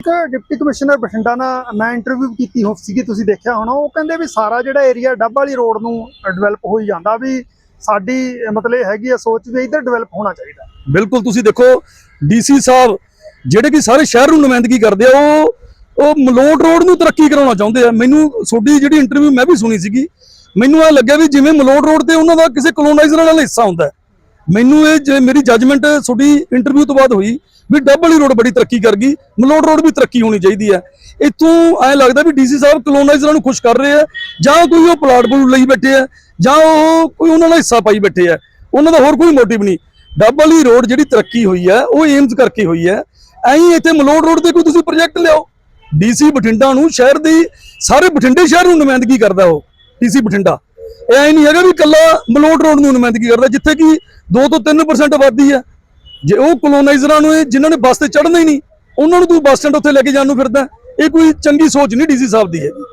ਇੱਕ deputy commissioner Bathinda ਨਾਲ ਮੈਂ ਇੰਟਰਵਿਊ ਕੀਤੀ ਹੋ ਸੀਗੀ, ਤੁਸੀਂ ਦੇਖਿਆ ਹੋਣਾ, ਉਹ ਕਹਿੰਦੇ ਵੀ ਸਾਰਾ ਜਿਹੜਾ ਏਰੀਆ ਡੱਬ ਵਾਲੀ ਰੋਡ ਨੂੰ ਡਿਵੈਲਪ ਹੋਈ ਜਾਂਦਾ ਵੀ ਸਾਡੀ, ਮਤਲਬ ਇਹ ਹੈਗੀ ਆ ਸੋਚ ਵੀ ਇੱਧਰ ਡਿਵੈਲਪ ਹੋਣਾ ਚਾਹੀਦਾ। ਬਿਲਕੁਲ, ਤੁਸੀਂ ਦੇਖੋ ਡੀਸੀ ਸਾਹਿਬ ਜਿਹੜੇ ਕਿ ਸਾਰੇ ਸ਼ਹਿਰ ਨੂੰ ਨੁਮਾਇੰਦਗੀ ਕਰਦੇ ਆ, ਉਹ ਉਹ ਮਲੋਟ ਰੋਡ ਨੂੰ ਤਰੱਕੀ ਕਰਾਉਣਾ ਚਾਹੁੰਦੇ ਆ। ਮੈਨੂੰ ਤੁਹਾਡੀ ਜਿਹੜੀ ਇੰਟਰਵਿਊ ਮੈਂ ਵੀ ਸੁਣੀ ਸੀਗੀ, ਮੈਨੂੰ ਇਹ ਲੱਗਿਆ ਵੀ ਜਿਵੇਂ ਮਲੋਟ ਰੋਡ ਤੇ ਉਹਨਾਂ ਦਾ ਕਿਸੇ ਕਲੋਨਾਈਜ਼ਰ ਨਾਲ ਹਿੱਸਾ ਹੁੰਦਾ ਮੈਨੂੰ ਇਹ ਜੇ ਮੇਰੀ ਜੱਜਮੈਂਟ ਤੁਹਾਡੀ ਇੰਟਰਵਿਊ ਤੋਂ ਬਾਅਦ ਹੋਈ ਵੀ ਡੱਬ ਵਾਲੀ ਰੋਡ ਬੜੀ ਤਰੱਕੀ ਕਰ ਗਈ, ਮਲੋਟ ਰੋਡ ਵੀ ਤਰੱਕੀ ਹੋਣੀ ਚਾਹੀਦੀ ਹੈ। ਇੱਥੋਂ ਐ ਲੱਗਦਾ ਵੀ ਡੀਸੀ ਸਾਹਿਬ ਕਲੋਨਾਈਜ਼ਰਾਂ ਨੂੰ ਖੁਸ਼ ਕਰ ਰਹੇ ਆ ਜਾਂ ਕੋਈ ਉਹ ਪਲਾਟ ਬਲੂਟ ਲਈ ਬੈਠੇ ਆ ਜਾਂ ਉਹ ਕੋਈ ਉਹਨਾਂ ਦਾ ਹਿੱਸਾ ਪਾਈ ਬੈਠੇ ਆ ਉਹਨਾਂ ਦਾ ਹੋਰ ਕੋਈ ਮੋਟਿਵ ਨਹੀਂ। ਡੱਬ ਵਾਲੀ ਰੋਡ ਜਿਹੜੀ ਤਰੱਕੀ ਹੋਈ ਹੈ, ਉਹ ਏਮਜ਼ ਕਰਕੇ ਹੋਈ ਹੈ। ਐਂ ਇੱਥੇ ਮਲੋਟ ਰੋਡ ਤੇ ਕੋਈ ਤੁਸੀਂ ਪ੍ਰੋਜੈਕਟ ਲਿਆਓ। ਡੀਸੀ ਬਠਿੰਡਾ ਨੂੰ, ਸ਼ਹਿਰ ਦੀ, ਸਾਰੇ ਬਠਿੰਡੇ ਸ਼ਹਿਰ ਨੂੰ ਨੁਮਾਇੰਦਗੀ ਕਰਦਾ ਉਹ ਡੀਸੀ ਬਠਿੰਡਾ। ਇਹ ਨਹੀਂ ਹੈਗਾ ਵੀ ਕੱਲਾ ਮਲੋਟ ਰੋਡ ਨੂੰ ਨੁਮਾਇੰਦਗੀ ਕਰਦਾ, ਜਿੱਥੇ ਕਿ 2 ਤੋਂ 3% ਆਬਾਦੀ ਹੈ। ਜੇ ਉਹ ਕਲੋਨਾਈਜ਼ਰਾਂ ਨੂੰ ਇਹ ਜਿਨ੍ਹਾਂ ਨੇ ਬੱਸ ਤੇ ਚੜ੍ਹਨਾ ਹੀ ਨਹੀਂ, ਉਹਨਾਂ ਨੂੰ ਤੂੰ ਬੱਸ ਸਟੈਂਡ ਉੱਥੇ ਲੈ ਕੇ ਜਾਣ ਨੂੰ ਫਿਰਦਾ ਇਹ ਕੋਈ ਚੰਗੀ ਸੋਚ ਨਹੀਂ ਡੀਸੀ ਸਾਹਿਬ ਦੀ ਹੈਗੀ।